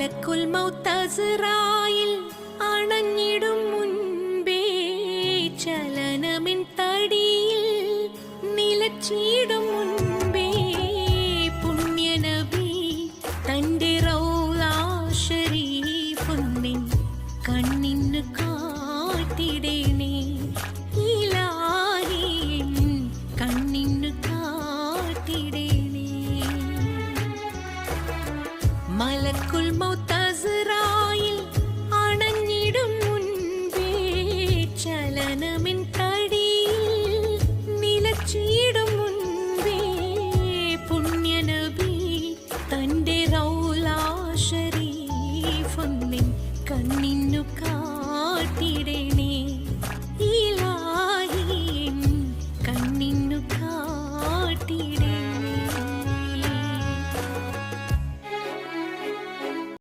മലക്കുൽ മൗത്തസിറായിൽ അണഞ്ഞിടും മുൻപേ ചലനമിൻ തടിയിൽ നിലച്ചിടും മുൻപേ. പുണ്യനബി തന്റെ റൗലാ ഷരീഫൊന്നിൻ കണ്ണിന് കാട്ടിടേണേ മലക്കുൽ മൗത്തസറായിൽ മുൻപേ മുൻപേ തന്റെ കണ്ണിന്നു കാത്തിടണേ. കണ്ണിന്നു